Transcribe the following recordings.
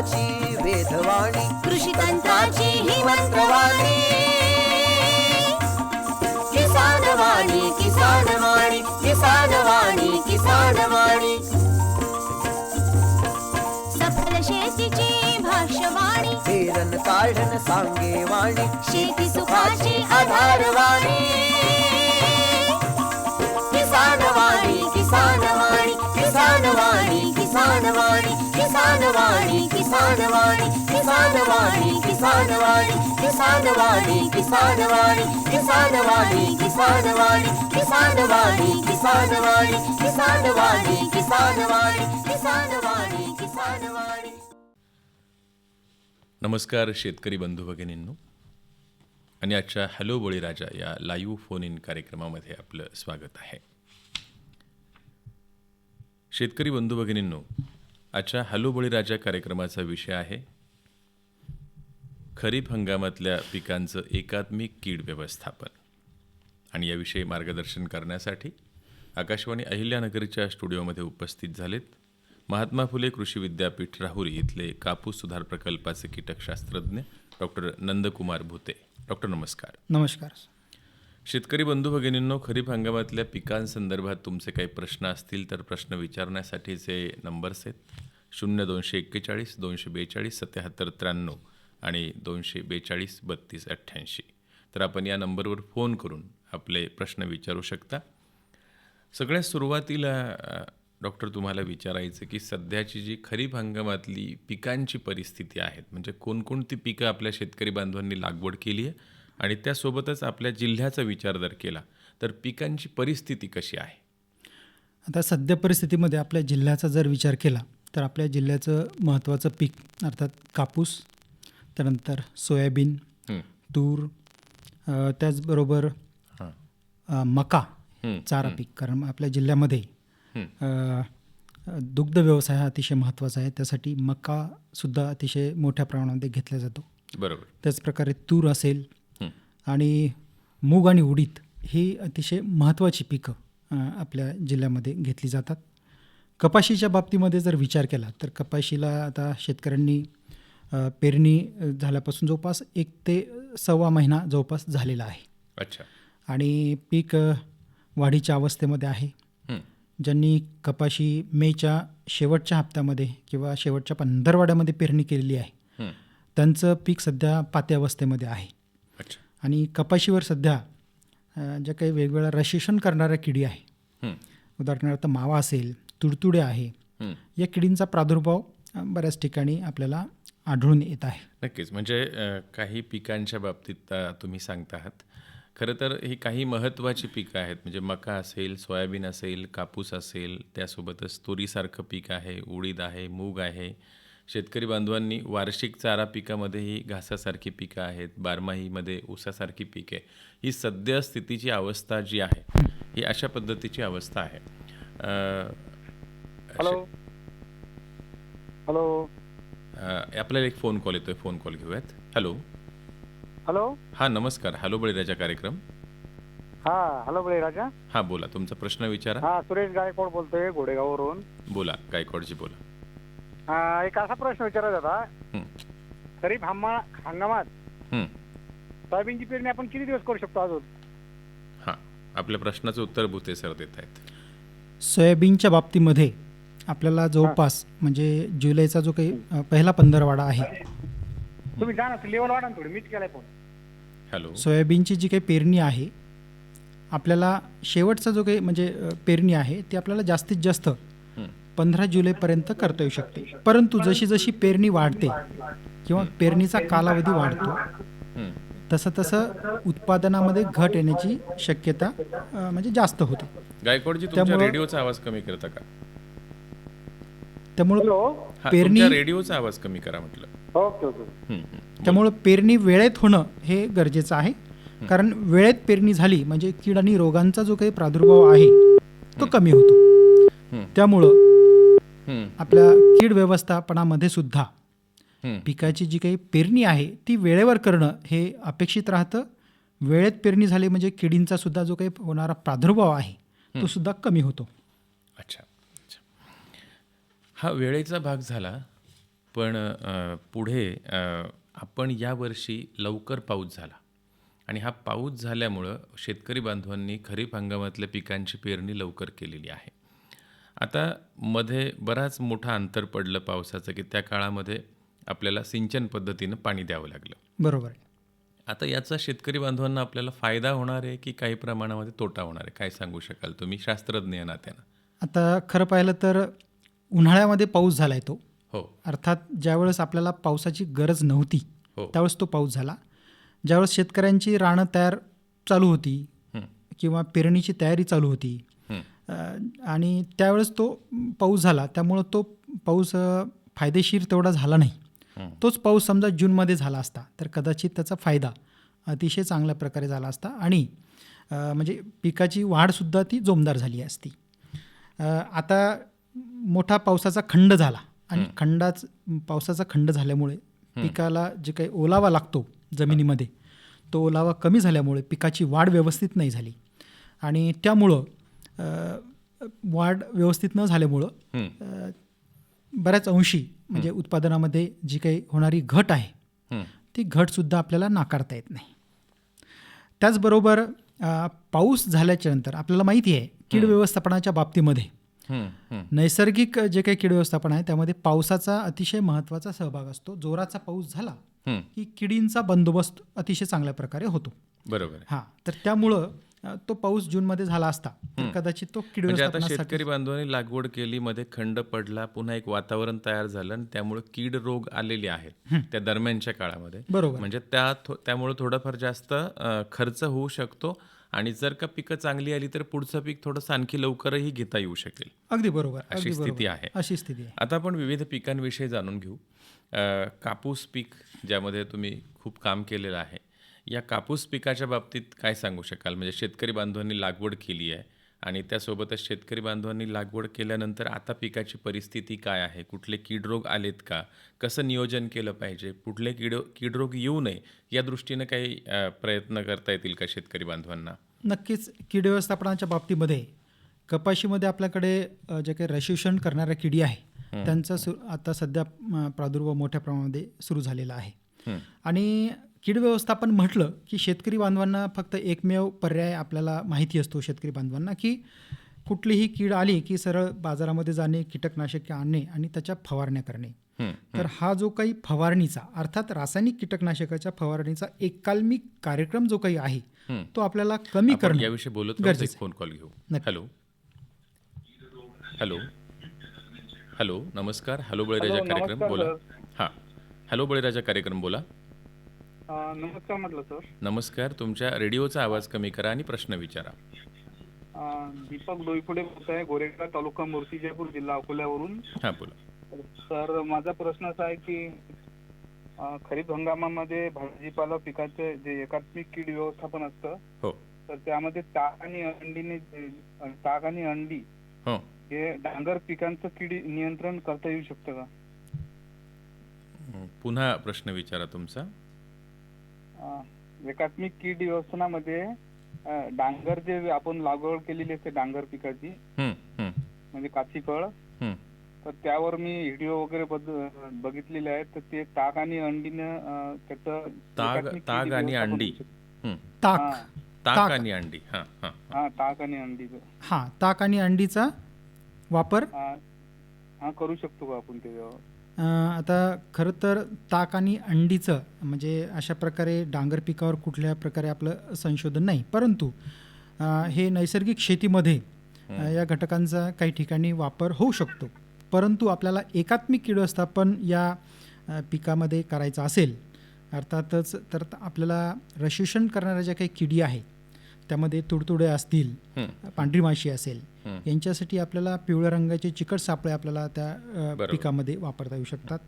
तंत्राची वेधवाणी कृषी तंत्राची ही मंत्रवाणी. किसान वाणी किसान वाणी किसान वाणी किसान वाणी सफल शेतीची भाष्यवाणी. पेरन काढन सांगे वाणी शेती सुखाची आधारवाणी. नमस्कार शेतकरी बंधू भगिनींनो आणि आजच्या हॅलो बळीराजा या लाईव्ह फोन इन कार्यक्रमामध्ये आपलं स्वागत आहे शेतकरी बंधू भगिनींनो आजच्या हॅलो बळीराजा कार्यक्रमाचा विषय आहे खरीप हंगामातल्या पिकांचं एकात्मिक कीड व्यवस्थापन. आणि याविषयी मार्गदर्शन करण्यासाठी आकाशवाणी अहिल्यानगरीच्या स्टुडिओमध्ये उपस्थित झालेत महात्मा फुले कृषी विद्यापीठ राहुरी इथले कापूस सुधार प्रकल्पाचे कीटकशास्त्रज्ञ डॉक्टर नंदकुमार भुते. डॉक्टर नमस्कार. नमस्कार. शेतकरी बंधू भगिनींनो खरीप हंगामातल्या पिकांसंदर्भात तुमचे काही प्रश्न असतील तर प्रश्न विचारण्यासाठीचे नंबर्स आहेत शून्य दोनशे एक्केचाळीस दोनशे बेचाळीस सत्याहत्तर त्र्याण्णव आणि दोनशे बेचाळीस बत्तीस अठ्ठ्याऐंशी. तर आपण या नंबरवर फोन करून आपले प्रश्न विचारू शकता. सगळ्यात सुरुवातीला डॉक्टर तुम्हाला विचारायचं की सध्याची जी खरीप हंगामातली पिकांची परिस्थिती आहेत म्हणजे कोणकोणती पिकं आपल्या शेतकरी बांधवांनी लागवड केली आहे आणि त्यासोबतच आपल्या जिल्ह्याचा विचार जर केला तर पिकांची परिस्थिती कशी आहे? आता सध्या परिस्थितीमध्ये आपल्या जिल्ह्याचा जर विचार केला तर आपल्या जिल्ह्याचं महत्त्वाचं पीक अर्थात कापूस त्यानंतर सोयाबीन तूर त्याचबरोबर मका चारा पीक. कारण आपल्या जिल्ह्यामध्ये दुग्ध व्यवसाय हा अतिशय महत्त्वाचा आहे. त्यासाठी मकासुद्धा अतिशय मोठ्या प्रमाणामध्ये घेतला जातो. बरोबर. त्याचप्रकारे तूर असेल आणि मूग आणि उडीद ही अतिशय महत्त्वाची पिकं आपल्या जिल्ह्यामध्ये घेतली जातात. कपाशीच्या बाबतीमध्ये जर विचार केला तर कपाशीला आता शेतकऱ्यांनी पेरणी झाल्यापासून जवळपास एक ते सव्वा महिना जवळपास झालेला आहे. अच्छा. आणि पीक वाढीच्या अवस्थेमध्ये आहे. ज्यांनी कपाशी मेच्या शेवटच्या हप्त्यामध्ये किंवा शेवटच्या पंधरवाड्यामध्ये पेरणी केलेली आहे. त्यांचं पीक सध्या पाते अवस्थेमध्ये आहे. आणि कपाशीवर सध्या ज्या काही वेगवेगळ्या रशिशन करणाऱ्या किडी आहे. उदाहरणार्थ मावा असेल तुडतुडे आहे. या किडींचा प्रादुर्भाव बऱ्याच ठिकाणी आपल्याला आढळून येत आहे. नक्कीच. म्हणजे काही पिकांच्या बाबतीत तुम्ही सांगता आहात खरं तर ही काही महत्त्वाची पिकं आहेत. म्हणजे मका असेल सोयाबीन असेल कापूस असेल त्यासोबतच तुरीसारखं पीक आहे उडीद आहे मूग आहे. शेतकरी बांधवांनी वार्षिक चारा पिकामध्येही घासासारखी पिकं आहेत बारमाहीमध्ये ऊसासारखी पिके ही सद्यस्थितीची अवस्था जी आहे ही अशा पद्धतीची अवस्था आहे. हॅलो. हॅलो. आपल्याला एक फोन कॉल येतोय फोन कॉल घेऊयात. हॅलो. हॅलो. हा नमस्कार. हॅलो बळीराजा कार्यक्रम. हा हॅलो बळे राजा हा बोला. तुमचा प्रश्न विचारा. हा सुरेश गायकवाड बोलतोय घोडेगाववरून. बोला गायकवाडजी बोला. एक असा प्रश्न विचारायचा होता. हं, खरीप हंगा हंगामात हं. सोयाबीनची पेरणी आपण किती दिवस करू शकतो अजून? हा आपल्या प्रश्नाचं उत्तर भूते सर देत आहेत. सोयाबीनच्या बाबतीमध्ये आपल्याला जवळपास म्हणजे जुलैचा जो काही अ, पहिला पंधरवाडा आहे. तुम्ही जा ना लेवल वाढा ना थोडी मीच केलाय फोन हॅलो सोयाबीनची जी काही पेरणी आहे आपल्याला शेवटचा जो काही म्हणजे अ, पेरणी आहे ती आपल्याला जास्तीत जास्त पंधरा जुलैपर्यंत करता येऊ शकते. परंतु जशी जशी पेरणी वाढते किंवा पेरणीचा कालावधी वाढतो. तसं तसं उत्पादनामध्ये घट येण्याची शक्यता म्हणजे जास्त होते. गायकवाडजी तुमच्या त्यामुळं- रेडिओचा आवाज कमी करता का? त्यामुळं पेरणी- रेडिओचा आवाज कमी करा म्हटलं. हं, हं. त्यामुळं पेरणी वेळेत होणं हे गरजेचं आहे. कारण वेळेत पेरणी झाली म्हणजे कीड आणि रोगांचा जो काही प्रादुर्भाव आहे तो कमी होतो. त्यामुळं आपल्या कीड व्यवस्थापनामध्ये सुद्धा. पिकाची जी काही पेरणी आहे ती वेळेवर करणं हे अपेक्षित राहतं. वेळेत पेरणी झाली म्हणजे किडींचा सुद्धा जो काही होणारा प्रादुर्भाव आहे तो सुद्धा कमी होतो. अच्छा हा वेळेचा भाग झाला पण पुढे आपण यावर्षी लवकर पाऊस झाला. आणि हा पाऊस झाल्यामुळं शेतकरी बांधवांनी खरीप हंगामातल्या पिकांची पेरणी लवकर केलेली आहे. आता मध्ये बराच मोठा अंतर पडलं पावसाचं की त्या काळामध्ये आपल्याला सिंचन पद्धतीनं पाणी द्यावं लागलं. बरोबर. आहे आता याचा शेतकरी बांधवांना आपल्याला फायदा होणार आहे की काही प्रमाणामध्ये तोटा होणार आहे? काय सांगू शकाल तुम्ही? शास्त्रज्ञ या नात्यानं. आता खरं पाहिलं तर उन्हाळ्यामध्ये पाऊस झाला आहे तो. हो. अर्थात ज्यावेळेस आपल्याला पावसाची गरज नव्हती हो. त्यावेळेस तो पाऊस झाला. ज्यावेळेस शेतकऱ्यांची रानं तयार चालू होती किंवा पेरणीची तयारी चालू होती आणि त्यावेळेस तो पाऊस झाला. त्यामुळं तो पाऊस फायदेशीर तेवढा झाला नाही. तोच पाऊस समजा जूनमध्ये झाला असता तर कदाचित त्याचा फायदा अतिशय चांगल्या प्रकारे झाला असता आणि म्हणजे पिकाची वाढसुद्धा ती जोमदार झाली असती. आता मोठा पावसाचा खंड झाला आणि खंडाच पावसाचा खंड झाल्यामुळे पिकाला जे काही ओलावा लागतो जमिनीमध्ये तो ओलावा कमी झाल्यामुळे पिकाची वाढ व्यवस्थित नाही झाली. आणि त्यामुळं वाढ व्यवस्थित न झाल्यामुळं बऱ्याच अंशी म्हणजे उत्पादनामध्ये जी काही होणारी घट आहे. ती घटसुद्धा आपल्याला नाकारता येत नाही त्याचबरोबर पाऊस झाल्याच्यानंतर आपल्याला माहिती आहे कीड व्यवस्थापनाच्या बाबतीमध्ये. नैसर्गिक जे काही कीड व्यवस्थापन आहे त्यामध्ये पावसाचा अतिशय महत्त्वाचा सहभाग असतो जोराचा पाऊस झाला. की किडींचा बंदोबस्त अतिशय चांगल्या प्रकारे होतो बरोबर. हां तर त्यामुळं तो पाऊस जूनमध्ये झाला असता तर कदाचित तो कीड म्हणजे आता शेतकरी बांधवांनी लागवड केली मध्ये खंड पडला पुन्हा एक वातावरण तयार झालं आणि त्यामुळे कीड रोग आलेले आहेत त्या दरम्यानच्या काळामध्ये. बरोबर. म्हणजे त्या त्यामुळे थोडंफार जास्त खर्च होऊ शकतो आणि जर का पिकं चांगली आली तर पुढचं पीक थोडंसं आणखी लवकरही घेता येऊ शकेल. अगदी बरोबर अशी स्थिती. आहे. अशी स्थिती आहे. आता आपण विविध पिकांविषयी जाणून घेऊ. कापूस पीक ज्यामध्ये तुम्ही खूप काम केलेलं आहे या कापूस पिकाच्या बाबतीत काय सांगू शकाल? म्हणजे शेतकरी बांधवांनी लागवड केली आहे आणि त्यासोबतच शेतकरी बांधवांनी लागवड केल्यानंतर आता पिकाची परिस्थिती काय आहे? कुठले कीडरोग आलेत का? कसं नियोजन केलं पाहिजे? कुठले कीड कीडरोग येऊ नये या दृष्टीनं काही प्रयत्न करता येतील का शेतकरी बांधवांना? नक्कीच कीड व्यवस्थापनाच्या बाबतीमध्ये कपाशीमध्ये आपल्याकडे जे काही रशिषण करणाऱ्या किडी आहे त्यांचा सु आता सध्या प्रादुर्भाव मोठ्या प्रमाणामध्ये सुरू झालेला आहे. आणि कीड व्यवस्थापन म्हटलं की शेतकरी बांधवांना फक्त एकमेव पर्याय आपल्याला माहिती असतो शेतकरी बांधवांना की कुठलीही कीड आली की सरळ बाजारामध्ये जाणे कीटकनाशके आणणे आणि त्याच्या फवारण्या करणे. तर हा जो काही फवारणीचा अर्थात रासायनिक कीटकनाशकाच्या फवारणीचा एककालमिक कार्यक्रम जो काही आहे. तो आपल्याला कमी करणं याविषयी बोलत गरजेचं एक फोन कॉल घेऊ. हॅलो हॅलो हॅलो नमस्कार. हॅलो बळीराजा कार्यक्रम बोला. हां. हॅलो बळीराजा कार्यक्रम बोला. नमस्कार म्हटलं सर. नमस्कार. तुमच्या रेडिओचा आवाज कमी करा आणि प्रश्न विचारा. दीपक डोईफुडे बोलत आहे गोरेगाव तालुका मूर्तिजापूर जिल्हा अकोल्यावरून. हां बोला. सर माझा प्रश्न असा आहे की अं, खरीप हंगामामध्ये भाजीपाला पिकाचे जे एकात्मिक कीड व्यवस्थापन असतं हो. तर त्यामध्ये ताक आणि अंडीने जे- ताक आणि अंडी हो. हे डांगर पिकांचं कीड नियंत्रण करता येऊ शकतं का? पुन्हा प्रश्न विचारा तुमचा. एकात्मिक कीड व्यवस्थापनामध्ये अं, डांगर जे आपण लागवड केलेली असते डांगर पिकाची म्हणजे काची फळ हं. तर त्यावर मी व्हिडिओ वगैरे बद- बघितलेले आहेत तर ते ताक आणि अंडीनं अं, त्याचं ताग ताग आणि अंडी. हं. ताक ताक. आणि अंडी. हां ताक आणि अंडीचं. हां ताक आणि अंडीचा वापर? हा करू शकतो का आपण त्याच्यावर? आता खरं तर ताक आणि अंडीचं म्हणजे अशा प्रकारे डांगर पिकावर कुठल्या प्रकारे आपलं संशोधन नाही. परंतु अ, हे नैसर्गिक शेतीमध्ये अ, या घटकांचा काही ठिकाणी वापर होऊ शकतो. परंतु आपल्याला एकात्मिक कीड व्यवस्थापन या अ, पिकामध्ये करायचं असेल अर्थातच तर आपल्याला रशिषण करणाऱ्या ज्या काही किडी आहे त्यामध्ये तुडतुडे असतील. पांढरी माशी असेल. यांच्यासाठी आपल्याला पिवळ्या रंगाचे चिकट सापळे आपल्याला त्या. पिकामध्ये वापरता येऊ शकतात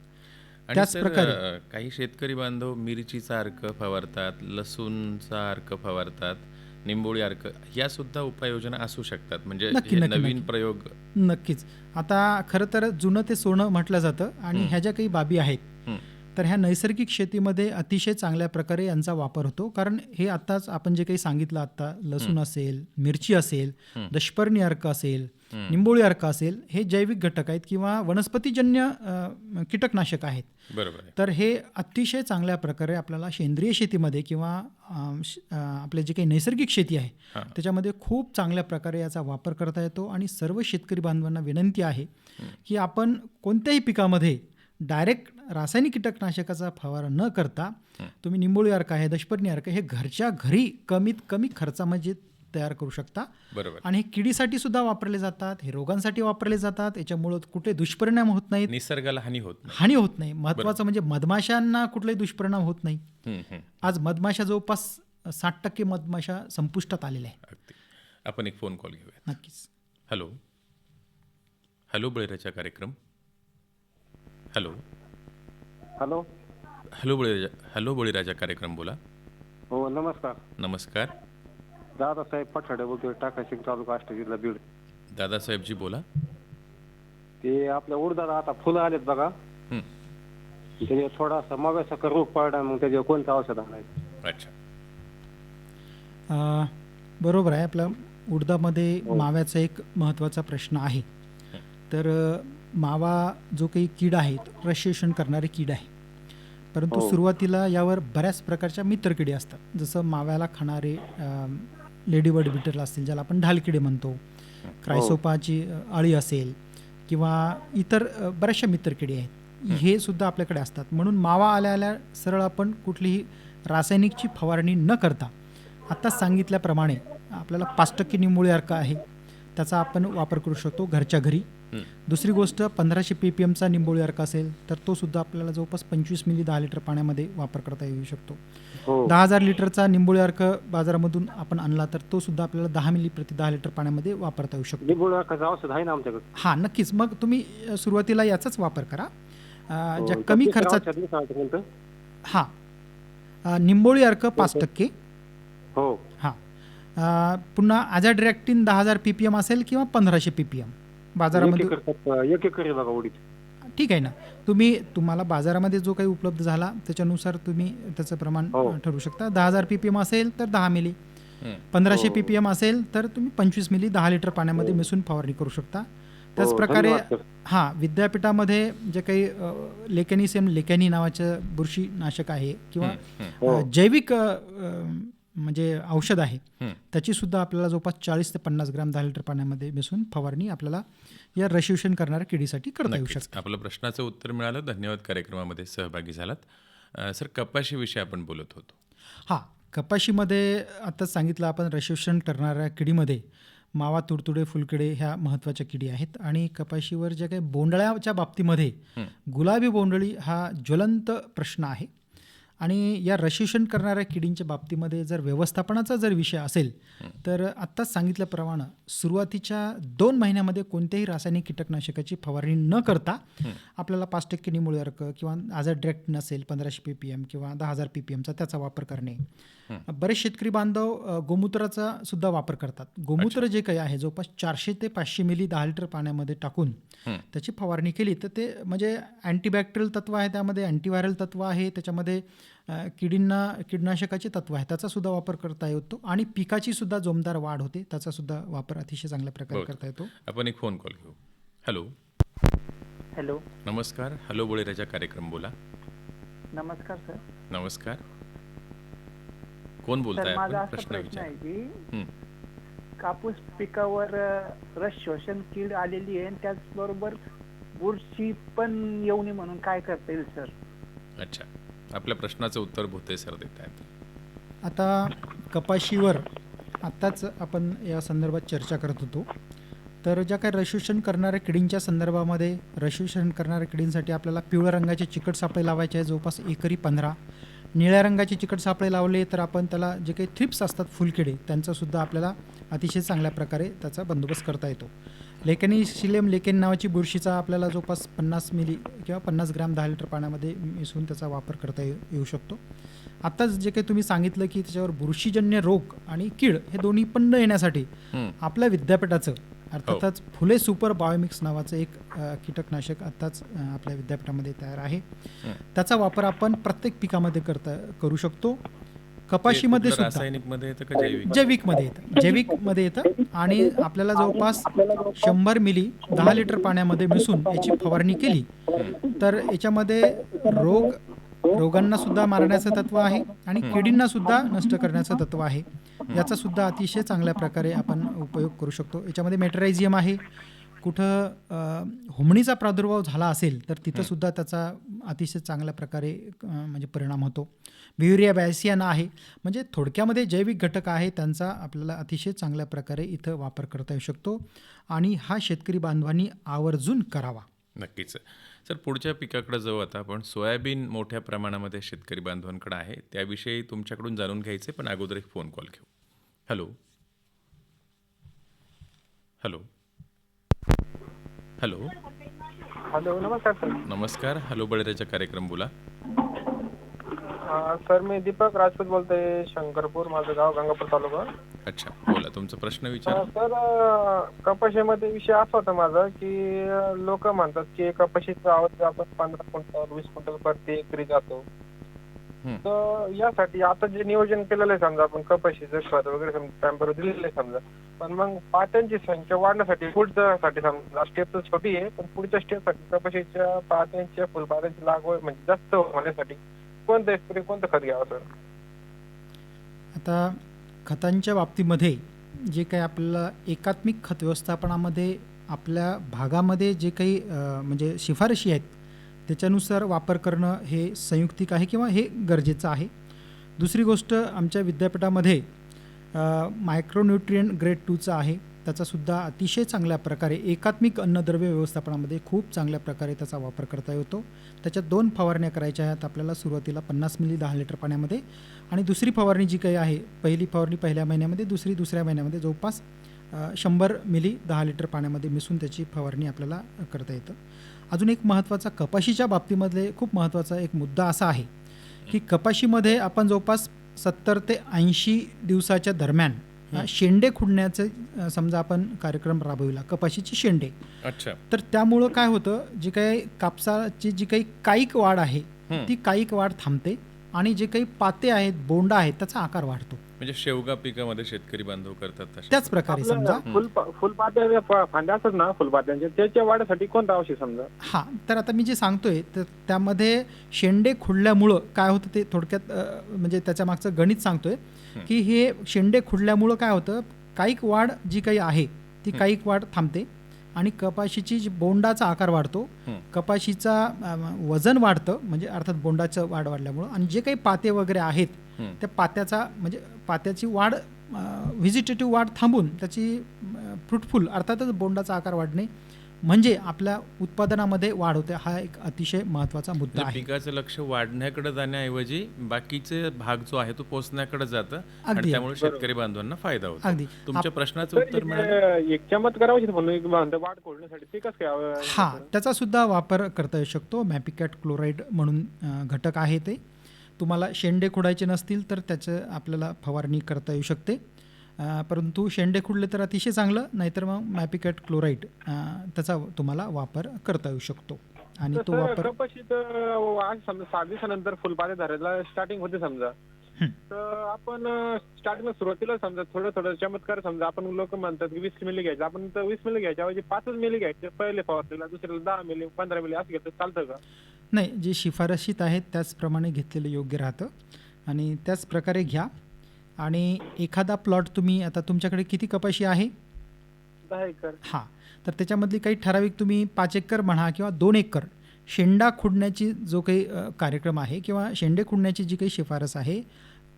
त्याच प्रकारे काही शेतकरी बांधव मिरचीचा अर्क फवारतात लसूणचा अर्क फवारतात निंबोळी अर्क या सुद्धा उपाययोजना असू शकतात म्हणजे नवीन. प्रयोग नक्कीच आता खरं तर जुनं ते सोनं म्हटलं जातं आणि ह्या ज्या काही बाबी आहेत. तर ह्या नैसर्गिक शेतीमध्ये अतिशय चांगल्या प्रकारे यांचा वापर होतो. कारण हे आत्ताच आपण जे काही सांगितलं आत्ता लसूण असेल मिरची असेल. दशपर्णी अर्क असेल निंबोळी अर्क असेल हे जैविक घटक आहेत किंवा वनस्पतीजन्य कीटकनाशक आहेत. बरोबर तर हे अतिशय चांगल्या प्रकारे आपल्याला सेंद्रिय शेतीमध्ये किंवा आपले जे काही नैसर्गिक शेती आहे. त्याच्यामध्ये खूप चांगल्या प्रकारे याचा वापर करता येतो. आणि सर्व शेतकरी बांधवांना विनंती आहे की आपण कोणत्याही पिकामध्ये डायरेक्ट रासायनिक कीटकनाशकाचा फवारा न करता तुम्ही निंबोळी अर्क आहे दशपर्णी अर्क हे घरच्या घरी कमीत कमी खर्चामध्ये तयार करू शकता. बरोबर. आणि हे किडीसाठी सुद्धा वापरले जातात हे रोगांसाठी वापरले जातात याच्यामुळं कुठे दुष्परिणाम होत नाहीत. निसर्गाला हानी होत नाही. हानी होत नाही. महत्वाचं म्हणजे मधमाशांना कुठलाही दुष्परिणाम होत नाही. आज मधमाशा जवळपास साठ टक्के मधमाशा संपुष्टात आलेल्या आहे अगदी. आपण एक फोन कॉल घेऊया नक्कीच. हॅलो हॅलो बळीराजा कार्यक्रम. Hello hello. Hello Baliraja hello Baliraja कार्यक्रम बोला. हो नमस्कार. नमस्कार. दादासाहेब पठाडे बोलतोय टाकाशिंग तालुका आष्टा जिल्हा बीड. दादासाहेबजी बोला. ते आपल्या उडदाला आता फुलं आलेत बघा. त्याच्यावर थोडासा मगासारखा रोग पडला मग त्याच्यावर कोणतं औषध आणायचं? अच्छा. अं, बरोबर आहे आपल्या उडदामध्ये माव्याचा एक महत्त्वाचा प्रश्न आहे. तर अं, मावा जो काही कीड आहे रशिएशन करणारी कीड आहे. परंतु हो. सुरुवातीला यावर बऱ्याच प्रकारच्या मित्रकिडे असतात. जसं माव्याला खाणारे लेडीबर्ड बिटर असतील ज्याला आपण ढालकिडे म्हणतो. क्रायसोपाची अळी असेल किंवा इतर बऱ्याचशा मित्रकिडे आहेत. हे. सुद्धा आपल्याकडे असतात. म्हणून मावा आल्या आल्या सरळ आपण कुठलीही रासायनिकची फवारणी न करता आत्ताच सांगितल्याप्रमाणे आपल्याला पाच टक्के निंबोळी अर्क आहे. त्याचा आपण वापर करू शकतो घरच्या घरी. दुसरी गोष्ट पंधराशे पी पी एमचा निंबोळी अर्क असेल तर तो सुद्धा आपल्याला जवळपास पंचवीस मिली दहा लिटर पाण्यामध्ये वापर करता येऊ शकतो. हो. दहा हजार लिटरचा निंबोळी अर्क बाजारामधून आपण आणला तर तो सुद्धा आपल्याला दहा मिली प्रति दहा लिटर पाण्यामध्ये वापरता येऊ शकतो. हां नक्कीच. मग तुम्ही अ, सुरुवातीला याचाच वापर करा. अ, हो, ज्या कमी खर्चात? हां. अ, निंबोळी अर्क पाच टक्के. हो. हां. अ, पुन्हा आझाड्रॅक्टिन दहा हजार पी पी एम असेल किंवा पंधराशे पी पी एम. एक बाजारामध्ये एकर एक एकर आहे बघा उडीत ठीक आहे ना तुम्ही तुम्हाला बाजारामध्ये जो काही उपलब्ध झाला त्याच्यानुसार तुम्ही त्याचं प्रमाण हो. अ, ठरवू शकता दहा हजार पी पी एम असेल तर दहा मिली हम्म. पंधराशे हो. पी पी एम असेल तर तुम्ही पंचवीस मिली दहा लिटर पाण्यामध्ये मिसळून फवारणी करू शकता त्याच हो, प्रकारे धन्यवाद सर. हां विद्यापीठामध्ये जे काही लेकॅनिसेम लेकॅनी नावाचं बुरशीनाशक आहे किंवा हम्म, हो. अ, जैविक अ, अ, म्हणजे औषध आहे. त्याची सुद्धा आपल्याला जवळपास चाळीस ते पन्नास ग्राम दहा लिटर पाण्यामध्ये मिसळून फवारणी आपल्याला या रशिवशन करणाऱ्या किडीसाठी करता येऊ शकते. आपलं प्रश्नाचं उत्तर मिळालं. धन्यवाद कार्यक्रमामध्ये सहभागी झालात. सर कपाशीविषयी आपण बोलत होतो. हां कपाशीमध्ये आत्ताच सांगितलं आपण रशिवशन करणाऱ्या किडीमध्ये मावा तुडतुडे फुलकिडे ह्या महत्त्वाच्या किडी आहेत आणि कपाशीवर ज्या काही बोंडळ्याच्या बाबतीमध्ये गुलाबी बोंडळी हा ज्वलंत प्रश्न आहे. आणि या रशिवशन करणाऱ्या किडींच्या बाबतीमध्ये जर व्यवस्थापनाचा जर विषय असेल तर आत्ताच सांगितल्याप्रमाणे सुरुवातीच्या दोन महिन्यामध्ये कोणत्याही रासायनिक कीटकनाशकाची फवारणी न करता आपल्याला पाच टक्के निमुळे अर्क किंवा आजार डायरेक्ट नसेल पंधराशे पी पी एम किंवा दहा हजार पी पी एमचा त्याचा वापर करणे. बरेच शेतकरी बांधव गोमूत्राचा सुद्धा वापर करतात. गोमूत्र जे काही आहे जवळपास चारशे ते पाचशे मिली दहा लिटर पाण्यामध्ये टाकून त्याची फवारणी केली तर ते म्हणजे अँटीबॅक्टेरियल तत्व आहे त्यामध्ये अँटीव्हायरल तत्व आहे त्याच्यामध्ये किडींना कीटनाशकाचे तत्व आहे त्याचा सुद्धा वापर करता येतो आणि पिकाची सुद्धा जोमदार वाढ होते त्याचा सुद्धा वापर अतिशय चांगल्या प्रकारे. करता येतो. आपण एक फोन कॉल घेऊ. हॅलो हॅलो नमस्कार. हॅलो बळीराजा कार्यक्रम बोला. नमस्कार सर नमस्कार. कोण बोलताय सर माझा प्रश्न आहे की हं. कापूस पिकावर रस शोषण कीड आलेली आहे त्याचबरोबर बुरशी पण येऊ नये म्हणून काय करता येईल सर अच्छा. आपल्या प्रश्नाचं उत्तर भूते सर देत आहेत. आता कपाशीवर आत्ताच आपण या संदर्भात चर्चा करत होतो. तर ज्या काही रशोषण करणाऱ्या किडींच्या संदर्भामध्ये रशोषण करणाऱ्या किडींसाठी आपल्याला पिवळ्या रंगाचे चिकट सापळे लावायचे आहे जवळपास एकरी पंधरा. निळ्या रंगाचे चिकट सापळे लावले तर आपण त्याला जे काही थ्रिप्स असतात फुलकिडे त्यांचासुद्धा आपल्याला अतिशय चांगल्या प्रकारे त्याचा बंदोबस्त करता येतो. लेकनी शिलेम लेकेन नावाची बुरशीचा आपल्याला जवळपास पन्नास मिली किंवा पन्नास ग्राम दहा लिटर पाण्यामध्ये मिसळून त्याचा वापर करता येऊ शकतो. आत्ताच जे काही तुम्ही सांगितलं की त्याच्यावर बुरशीजन्य रोग आणि कीड हे दोन्ही पण न येण्यासाठी हं. आपल्या विद्यापीठाचं अर्थातच फुले सुपर बायोमिक्स नावाचं एक कीटकनाशक आत्ताच आपल्या विद्यापीठामध्ये तयार आहे. त्याचा वापर आपण प्रत्येक पिकामध्ये करता करू शकतो. कपाशीमध्ये सुद्धा. रासायनिकमध्ये येतं का जैविक? जैविकमध्ये येतं. जैविकमध्ये येतं आणि आपल्याला जवळपास शंभर मिली दहा लिटर पाण्यामध्ये मिसळून याची फवारणी केली. तर याच्यामध्ये रोग रोगांना सुद्धा मारण्याचं तत्व आहे आणि किडींना सुद्धा नष्ट करण्याचं तत्व आहे. याचा सुद्धा अतिशय चांगल्या प्रकारे आपण उपयोग करू शकतो. याच्यामध्ये मेट्रायझियम आहे. कुठं हुमणीचा प्रादुर्भाव झाला असेल तर तिथं सुद्धा त्याचा अतिशय चांगल्या प्रकारे म्हणजे परिणाम होतो. ब्युरिया बॅसियाना आहे. म्हणजे थोडक्यामध्ये जैविक घटक आहे त्यांचा आपल्याला अतिशय चांगल्या प्रकारे इथं वापर करता येऊ शकतो. आणि हा शेतकरी बांधवांनी आवर्जून करावा. नक्कीच. सर पुढच्या पिकाकडे जाऊ आता आपण. सोयाबीन मोठ्या प्रमाणामध्ये शेतकरी बांधवांकडे आहे. त्याविषयी तुमच्याकडून जाणून घ्यायचे पण अगोदर एक फोन कॉल घेऊ. Hello hello hello. हॅलो नमस्कार सर. नमस्कार. हॅलो बळीराजा कार्यक्रम बोला. सर मी दीपक राजपूत बोलतोय शंकरपूर माझं गाव गंगापूर तालुका. अच्छा बोला तुमचा प्रश्न विचारा. सर कपाशीमध्ये विषय असा होता माझा की लोक म्हणतात की कपाशीचा आवाज आपण पंधरा क्विंटल वीस क्विंटल प्रति एकरी जातो. तर यासाठी आता जे नियोजन केलेलं आहे समजा आपण कपाशीचं खत वगैरे समजा टॅम्पर दिलेलं आहे समजा. पण मग पात्यांची संख्या वाढण्यासाठी पुढच्यासाठी समजा स्टेप तर छोटी आहे पण पुढच्या स्टेपसाठी कपाशीच्या पात्यांच्या फुलपात्यांची लागवड म्हणजे जास्त होण्यासाठी कोणतं स्प्रे कोणतं खत घ्यावं सर? आता खतांच्या बाबतीमध्ये जे काही आपल्याला एकात्मिक खत व्यवस्थापनामध्ये आपल्या भागामध्ये जे काही म्हणजे शिफारशी आहेत त्याच्यानुसार वापर करणं हे संयुक्तिक आहे किंवा हे गरजेचं आहे. दुसरी गोष्ट आमच्या विद्यापीठामध्ये मायक्रोन्युट्रियन ग्रेड टूचा आहे. त्याचासुद्धा अतिशय चांगल्या प्रकारे एकात्मिक अन्नद्रव्य व्यवस्थापनामध्ये खूप चांगल्या प्रकारे त्याचा वापर करता येतो. त्याच्यात दोन फवारण्या करायच्या आहेत आपल्याला सुरुवातीला पन्नास मिली दहा लिटर पाण्यामध्ये आणि दुसरी फवारणी जी काही आहे पहिली फवारणी पहिल्या महिन्यामध्ये दुसरी दुसऱ्या महिन्यामध्ये जवळपास शंभर मिली दहा लिटर पाण्यामध्ये मिसळून त्याची फवारणी आपल्याला करता येतं. अजून एक महत्त्वाचा कपाशीच्या बाबतीमधले खूप महत्त्वाचा एक मुद्दा असा आहे की कपाशीमध्ये आपण जवळपास सत्तर ते ऐंशी दिवसाच्या दरम्यान शेंडे खुडण्याचे समजा आपण कार्यक्रम राबविला कपाशीचे शेंडे. अच्छा. तर त्यामुळं काय होतं जी काही कापसाची जी काही कायिक वाढ आहे. ती कायिक वाढ थांबते. आणि जे काही पाते आहेत बोंडा आहेत त्याचा आकार वाढतो. म्हणजे शेवगा पिकामध्ये शेतकरी बांधव करतात तशा त्याच प्रकारे. समजा. फुल फुलपात्या फांद्या असतात ना फुलपात्यांच्या त्याच्या वाढीसाठी कोणतं औषध समजा? हां तर आता मी जे सांगतोय तर त्यामध्ये शेंडे खुडल्यामुळं काय होतं ते थोडक्यात अ, म्हणजे त्याच्या मागचं गणित सांगतोय की हे शेंडे खुडल्यामुळं काय होतं कायिक वाढ जी काही आहे ती कायिक वाढ थांबते. आणि कपाशीची जी बोंडाचा आकार वाढतो. कपाशीचा वजन वाढतं म्हणजे अर्थात बोंडाचं वाढ वाढल्यामुळं आणि जे काही पाते वगैरे आहेत. त्या पात्याचा म्हणजे पात्याची वाढ व्हिजिटेटिव्ह वाढ थांबून त्याची फ्रुटफुल अर्थातच बोंडाचा आकार वाढणे म्हणजे आपल्या उत्पादनामध्ये वाढ होते हा एक अतिशय महत्त्वाचा मुद्दा म्हणजे आहे. पिकाचं लक्ष वाढण्याकडे जाण्याऐवजी बाकीचे भाग जो आहे तो पोचण्याकडे जातं आणि अगदी. त्यामुळे शेतकरी बांधवांना फायदा होतो. अगदी. तुमच्या प्रश्नाचं उत्तर मिळालं? हा त्याचा सुद्धा वापर करता येऊ शकतो. मॅपिकॅट क्लोराईड म्हणून घटक आहे ते. तुम्हाला शेंडे खुडायचे नसतील तर त्याचं आपल्याला फवारणी करता येऊ शकते. परंतु शेंडे खुडले तर अतिशय चांगलं नाहीतर मग मॅपिकॅट क्लोराईड त्याचा तुम्हाला वापर करता येऊ शकतो. आणि तो वापर कपाशीत आज समजा दिवसानंतर फुलपात्या धरायला स्टार्टिंग होते समजा. तर आपण स्टार्टिंगला सुरुवातीला समजा थोडं थोडं चमत्कार समजा आपण लोक म्हणतात की वीस मिली घ्यायचं. आपण तर वीस मिली घ्यायच्या ऐवजी पाचच मिली घ्यायचे. पहिले फवारलेला दुसऱ्याला दहा मिली पंधरा मिली असं घेतलं चालतं का? नाही जे शिफारशीत आहेत त्याचप्रमाणे घेतलेलं योग्य राहतं. आणि त्याच प्रकारे घ्या. आणि एखादा प्लॉट तुम्ही आता तुमच्याकडे किती कपाशी आहे? दहा एकर. हां. तर त्याच्यामधली काही ठराविक तुम्ही पाच एकर म्हणा किंवा दोन एकर शेंडा खुडण्याची जो काही कार्यक्रम आहे किंवा शेंडे खुडण्याची जी काही शिफारस आहे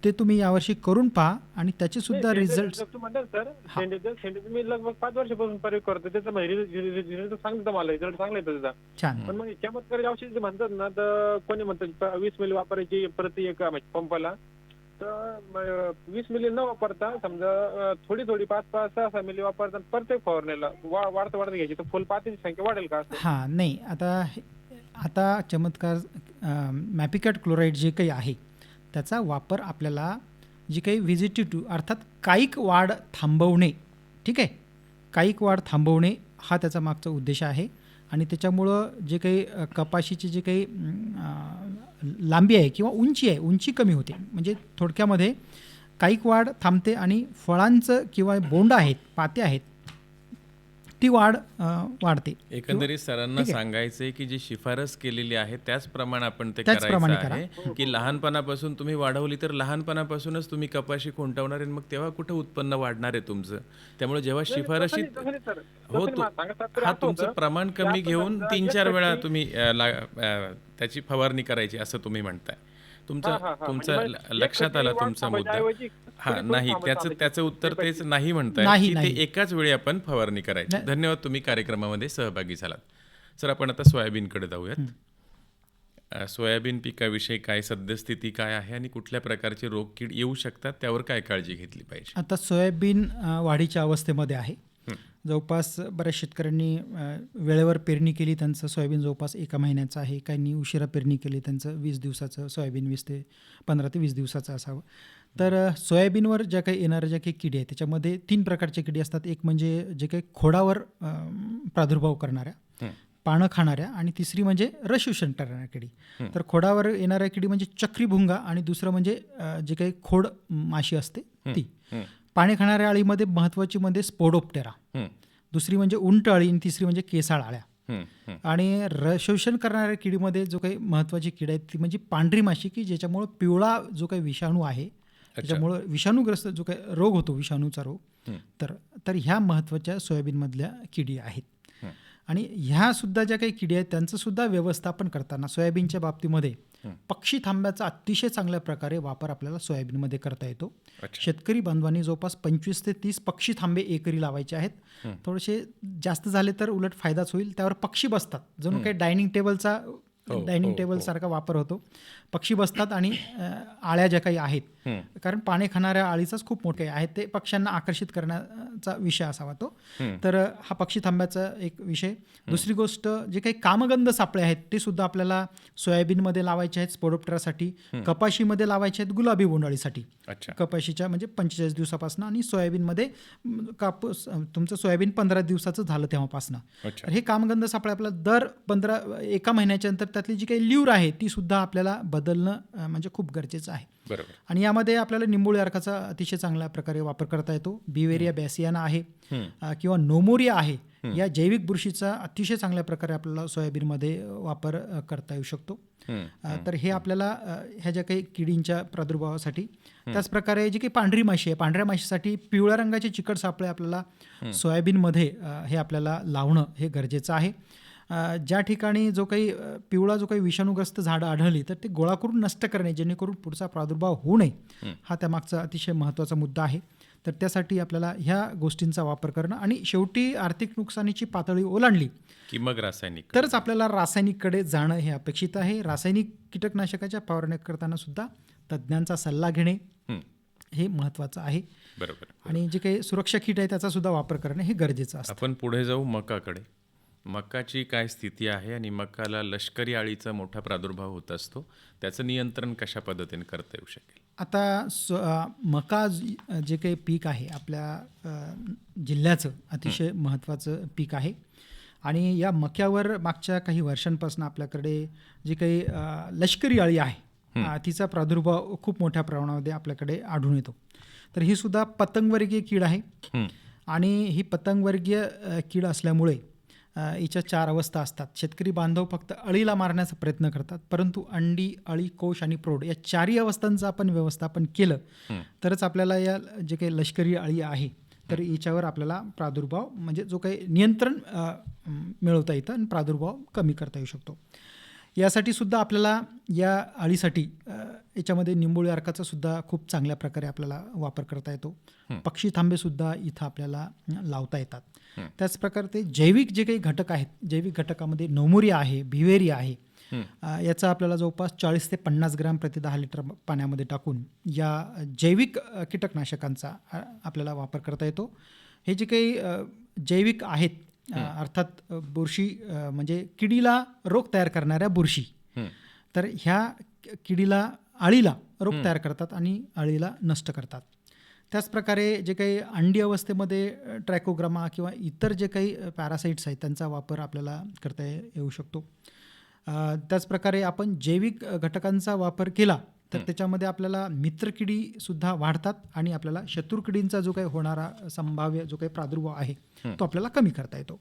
ते तुम्ही यावर्षी करून पहा आणि त्याचे सुद्धा रिझल्ट शेंडेचं शेंडेचं मी लगभग पाच वर्षापासून प्रयोग करतो त्याचा रिझल्ट सांगतो मला रिझल्ट येतो त्याचा. छान. पण मग चमत्कारी औषध जे म्हणतात ना तर कोणी म्हणतात प- वीस मिली वापरायची प्रति एका म्हणजे पंपाला तर वीस मिली न वापरता समजा थोडी थोडी पाच पाच सहा सहा मिली वापरता प्रत्येक फवारणीला वा वाढत वाढता घ्यायची. तर फुलपातीची संख्या वाढेल का असं? हां नाही. आता आता चमत्कार मॅपिकॅट क्लोराईड जे काही आहे त्याचा वापर आपल्याला जी काही व्हिजिटेटिव्ह अर्थात कायिक वाढ थांबवणे ठीक आहे? कायिक वाढ थांबवणे हा त्याचा मागचा उद्देश आहे. आणि त्याच्यामुळं जे काही कपाशीची जे काही लांबी आहे किंवा उंची आहे उंची कमी होते. म्हणजे थोडक्यामध्ये काईक वाढ थांबते आणि फळांचं किंवा बोंड आहेत पाते आहेत ती वाढ वाढते. एकंदरीत सरांना. सांगायचंय की जी शिफारस केलेली आहे त्याचप्रमाणे आपण ते त्याचप्रमाणे करायचं आहे की लहानपणापासून तुम्ही वाढवली तर लहानपणापासूनच तुम्ही कपाशी खुंटवणार आहे आणि मग तेव्हा कुठं उत्पन्न वाढणार आहे तुमचं? त्यामुळे जेव्हा शिफारशी. हो हा तुमचं प्रमाण कमी घेऊन तीन चार वेळा तुम्ही त्याची फवारणी करायची असं तुम्ही म्हणताय. तुमचं. तुमचं म्हणजे लक्षात आला तुमचा मुद्दा हा नाही त्याचं. त्याचं उत्तर तेच नाही म्हणताय की ते. एकाच वेळी आपण फवारणी करायची. धन्यवाद तुम्ही कार्यक्रमामध्ये सहभागी झालात सर आपण आता सोयाबीनकडे जाऊयात सोयाबीन पिकाविषयी काय सद्यस्थिती काय आहे आणि कुठल्या प्रकारचे रोग कीड येऊ शकतात त्यावर काय काळजी घेतली पाहिजे आता सोयाबीन वाढीच्या अवस्थेमध्ये आहे जवळपास बऱ्याच शेतकऱ्यांनी वेळेवर पेरणी केली त्यांचं सोयाबीन जवळपास एका महिन्याचं आहे. काहींनी उशिरा पेरणी केली त्यांचं वीस दिवसाचं सोयाबीन वीस ते पंधरा ते वीस दिवसाचं असावं. तर सोयाबीनवर ज्या काही येणाऱ्या ज्या काही किडी आहेत त्याच्यामध्ये तीन प्रकारच्या किडी असतात. एक म्हणजे जे काही खोडावर प्रादुर्भाव करणाऱ्या पानं खाणाऱ्या आणि तिसरी म्हणजे रस शोषण करणाऱ्या किडी. तर खोडावर येणाऱ्या किडी म्हणजे चक्रीभुंगा आणि दुसरं म्हणजे जे काही खोड माशी असते ती. पाणी खाणाऱ्या अळीमध्ये महत्त्वाची म्हणजे स्पोडोप्टेरा. दुसरी म्हणजे उंट अळी आणि तिसरी म्हणजे केसाळ अळ्या. आणि र शोषण करणाऱ्या किडीमध्ये जो काही महत्त्वाची किड आहे ती म्हणजे पांढरी माशी की ज्याच्यामुळं पिवळा जो काही विषाणू आहे त्याच्यामुळं विषाणूग्रस्त जो काही रोग होतो विषाणूचा रोग तर तर ह्या महत्त्वाच्या सोयाबीनमधल्या किडी आहेत. आणि ह्या सुद्धा ज्या काही किडी आहेत त्यांचं सुद्धा व्यवस्थापन करताना सोयाबीनच्या बाबतीमध्ये पक्षी थांब्याचा अतिशय चांगल्या प्रकारे वापर आपल्याला सोयाबीनमध्ये करता येतो. शेतकरी बांधवांनी जवळपास पंचवीस ते तीस पक्षी थांबे एकरी लावायचे आहेत. थोडेसे जास्त झाले तर उलट फायदाच होईल. त्यावर पक्षी बसतात. जणू काही डायनिंग टेबलचा डायनिंग टेबल सारखा वापर होतो. पक्षी बसतात आणि आळ्या ज्या काही आहेत कारण पाणी खाणाऱ्या आळीचाच खूप मोठे आहेत ते पक्ष्यांना आकर्षित करण्याचा विषय असावा तो तर हा पक्षी थांब्याचा एक विषय. दुसरी गोष्ट जे काही कामगंध सापळे आहेत ते सुद्धा आपल्याला सोयाबीनमध्ये लावायचे आहेत स्पोडोप्टरासाठी कपाशीमध्ये लावायचे आहेत गुलाबी बोंडाळीसाठी कपाशीच्या म्हणजे पंचेचाळीस दिवसापासून आणि सोयाबीनमध्ये कापूस तुमचं सोयाबीन पंधरा दिवसाचं झालं तेव्हापासून. हे कामगंध सापळे आपल्याला दर पंधरा एका महिन्याच्या नंतर त्यातली जी काही ल्यूर आहे ती सुद्धा आपल्याला बदलणं म्हणजे खूप गरजेचं आहे. बरोबर. आणि यामध्ये आपल्याला निंबोळी अर्काचा अतिशय चांगल्या प्रकारे वापर करता येतो. बिवेरिया बॅसियाना आहे किंवा नोमोरिया आहे या जैविक बुरशीचा अतिशय चांगल्या प्रकारे आपल्याला सोयाबीनमध्ये वापर करता येऊ शकतो. तर हे आपल्याला ह्या ज्या काही किडींच्या प्रादुर्भावासाठी त्याचप्रकारे जी काही पांढरी माशी आहे पांढऱ्या माशीसाठी पिवळ्या रंगाचे चिकट सापळे आपल्याला सोयाबीनमध्ये हे आपल्याला लावणं हे गरजेचं आहे. ज्या ठिकाणी जो काही पिवळा जो काही विषाणूग्रस्त झाडं आढळली तर ते गोळा करून नष्ट करणे जेणेकरून पुढचा प्रादुर्भाव होऊ नये. हा. त्यामागचा अतिशय महत्त्वाचा मुद्दा आहे. तर त्यासाठी आपल्याला ह्या गोष्टींचा वापर करणं आणि शेवटी आर्थिक नुकसानीची पातळी ओलांडली की मग रासायनिक तरच आपल्याला रासायनिककडे जाणं हे अपेक्षित आहे. रासायनिक कीटकनाशकाच्या फवारण्या करताना सुद्धा तज्ज्ञांचा सल्ला घेणे हं, महत्त्वाचं आहे. बरोबर. आणि जे काही सुरक्षा किट आहे त्याचा सुद्धा वापर करणे हे गरजेचं असतं. आपण पुढे जाऊ मकाकडे. मकाची काय स्थिती आहे आणि मकाला लष्करी आळीचा मोठा प्रादुर्भाव होत असतो त्याचं नियंत्रण कशा पद्धतीने करता येऊ शकेल? आता स मका ज- काही पीक आहे आपल्या जिल्ह्याचं अतिशय महत्त्वाचं पीक आहे. आणि या मक्यावर मागच्या काही वर्षांपासून आपल्याकडे जी काही लष्करी अळी आहे तिचा प्रादुर्भाव खूप मोठ्या प्रमाणामध्ये आपल्याकडे आढळून येतो. तर ही सुद्धा पतंगवर्गीय कीड आहे. आणि ही पतंगवर्गीय कीड असल्यामुळे हिच्या चार अवस्था असतात. शेतकरी बांधव फक्त अळीला मारण्याचा प्रयत्न करतात परंतु अंडी अळी कोश आणि प्रौढ या चारही अवस्थांचं आपण व्यवस्थापन केलं तरच आपल्याला या जे काही लष्करी अळी आहे तर हिच्यावर आपल्याला प्रादुर्भाव म्हणजे जो काही नियंत्रण मिळवता येतं आणि प्रादुर्भाव कमी करता येऊ शकतो. यासाठी सुद्धा आपल्याला या अळीसाठी याच्यामध्ये निंबोळी अर्काचा सुद्धा खूप चांगल्या प्रकारे आपल्याला वापर करता येतो. पक्षी थांबे सुद्धा इथं आपल्याला लावता येतात. त्याच प्रकारे ते जैविक जे काही घटक आहेत जैविक घटकामध्ये नोमोरिया आहे भिवेरिया आहे याचा आपल्याला जवळपास चाळीस ते पन्नास ग्राम प्रति दहा लिटर पाण्यामध्ये टाकून या जैविक कीटकनाशकांचा आपल्याला वापर करता येतो. हे जे काही जैविक आहेत अर्थात बुरशी म्हणजे किडीला रोग तयार करणाऱ्या बुरशी. तर ह्या किडीला अळीला रोग तयार करतात आणि अळीला नष्ट करतात. त्याचप्रकारे जे काही अंडी अवस्थेमध्ये ट्रॅकोग्रामा किंवा इतर जे काही पॅरासाईट्स आहेत त्यांचा वापर आपल्याला करता येऊ शकतो. त्याचप्रकारे आपण जैविक घटकांचा वापर केला तर त्याच्यामध्ये आपल्याला मित्रकिडीसुद्धा वाढतात आणि आपल्याला शत्रुकिडींचा जो काही होणारा संभाव्य जो काही प्रादुर्भाव आहे तो आपल्याला कमी करता येतो.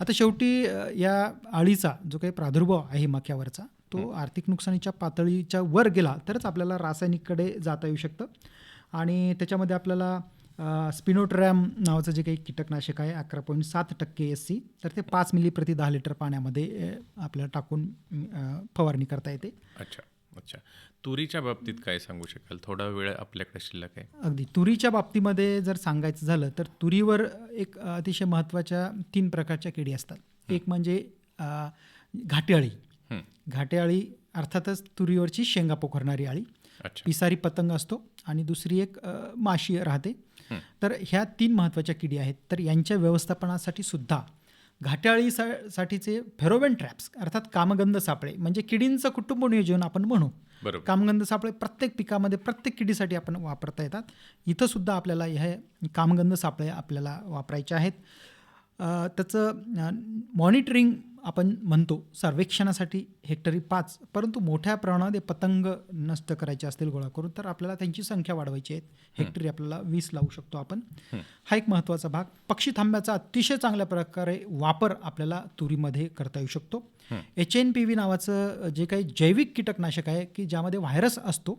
आता शेवटी या अळीचा जो काही प्रादुर्भाव आहे मक्यावरचा तो आर्थिक नुकसानीच्या पातळीच्या वर गेला तरच आपल्याला रासायनिककडे जाता येऊ शकतं. आणि त्याच्यामध्ये आपल्याला स्पिनोट्रॅम नावाचं जे काही कीटकनाशक आहे अकरा पॉईंट सात टक्के एस सी तर ते पाच मिली प्रति दहा लिटर पाण्यामध्ये आपल्याला टाकून फवारणी करता येते. अच्छा. अच्छा. तुरीच्या बाबतीत काय सांगू शकाल? थोडा वेळ आपल्याकडे शिल्लक आहे. अगदी. तुरीच्या बाबतीमध्ये जर सांगायचं झालं तर तुरीवर एक अतिशय महत्त्वाच्या तीन प्रकारच्या किडी असतात. एक म्हणजे हं. घाटेअळी अर्थातच तुरीवरची शेंगा पोखरणारी अच्छा. पिसारी पतंग असतो आणि दुसरी एक माशी राहते. तर ह्या तीन महत्त्वाच्या किडी आहेत. तर यांच्या व्यवस्थापनासाठी सुद्धा घाट्याळी सा साठीचे फेरोवेन ट्रॅप्स अर्थात कामगंध सापळे म्हणजे किडींचं कुटुंब नियोजन आपण म्हणू. कामगंध सापळे प्रत्येक पिकामध्ये प्रत्येक किडीसाठी आपण वापरता येतात. इथं सुद्धा आपल्याला हे कामगंध सापळे आपल्याला वापरायचे आहेत. त्याचं मॉनिटरिंग आपण म्हणतो सर्वेक्षणासाठी हेक्टरी पाच परंतु मोठ्या प्रमाणामध्ये पतंग नष्ट करायचे असतील गोळा करून तर आपल्याला त्यांची संख्या वाढवायची आहे. हेक्टरी आपल्याला वीस लावू शकतो आपण. हा एक महत्त्वाचा भाग. पक्षी थांब्याचा अतिशय चांगल्या प्रकारे वापर आपल्याला तुरीमध्ये करता येऊ शकतो. एच एन पी व्ही नावाचं जे काही जैविक कीटकनाशक आहे की ज्यामध्ये व्हायरस असतो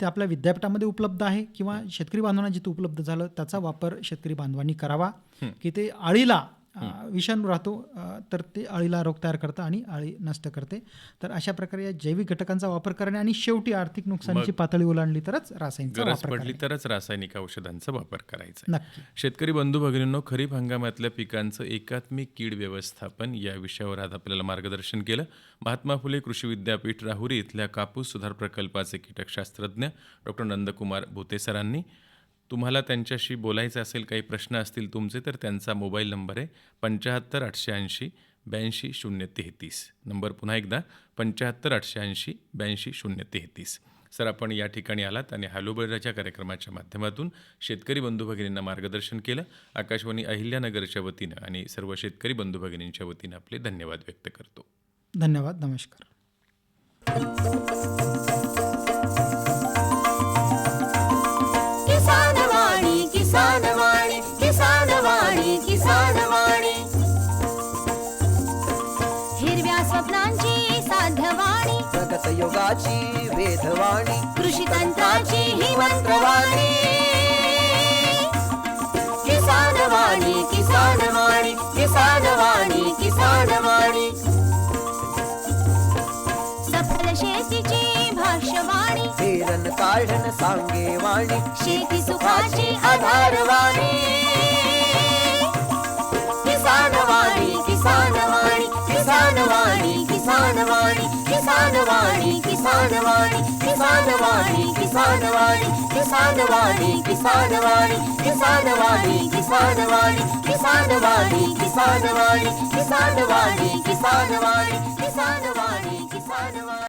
ते आपल्या विद्यापीठामध्ये उपलब्ध आहे किंवा शेतकरी बांधवांना जिथे उपलब्ध झालं त्याचा वापर शेतकरी बांधवांनी करावा. की ते अळीला अ, विषाणू राहतो तर ते अळीला रोग तयार करतं आणि अळी नष्ट करते. तर अशा प्रकारे या जैविक घटकांचा वापर करणे आणि शेवटी आर्थिक नुकसानीची पातळी ओलांडली तरच रासायनिकचा गरज पडली. तरच रासायनिक औषधांचा वापर करायचा शेतकरी बंधू भगिनींनो खरीप हंगामातल्या पिकांचं एकात्मिक कीड व्यवस्थापन या विषयावर आज आपल्याला मार्गदर्शन केलं. महात्मा फुले कृषी विद्यापीठ राहुरी इथल्या कापूस सुधार प्रकल्पाचे कीटकशास्त्रज्ञ डॉक्टर नंदकुमार भुते सरांनी तुम्हाला त्यांच्याशी बोलायचं असेल काही प्रश्न असतील तुमचे तर त्यांचा मोबाईल नंबर आहे पंच्याहत्तर आठशे ऐंशी ब्याऐंशी शून्य तेहतीस. नंबर पुन्हा एकदा पंच्याहत्तर आठशे ऐंशी ब्याऐंशी शून्य तेहतीस. सर आपण या ठिकाणी आलात आणि हॅलोबर्डाच्या कार्यक्रमाच्या माध्यमातून शेतकरी बंधू भगिनींना मार्गदर्शन केलं. आकाशवाणी अहिल्यानगरच्या वतीनं आणि सर्व शेतकरी बंधू भगिनींच्या वतीनं आपले धन्यवाद व्यक्त करतो. धन्यवाद नमस्कार. योगाची वेधवाणी कृषी तंत्राची ही मंत्रवाणी किसान वाणी किसान वाणी किसान वाणी किसान वाणी सफल शेतीची भाष्यवाणी. पेरन काढण सांगे वाणी शेती सुखाची आधारवाणी. किसान वाणी किसान वाणी किसान वाणी किसान वाणी किसान वाणी किसान वाणी किसान वाणी किसान वाणी किसान वाणी किसान वाणी किसान वाणी किसान वाणी किसान वाणी किसान वाणी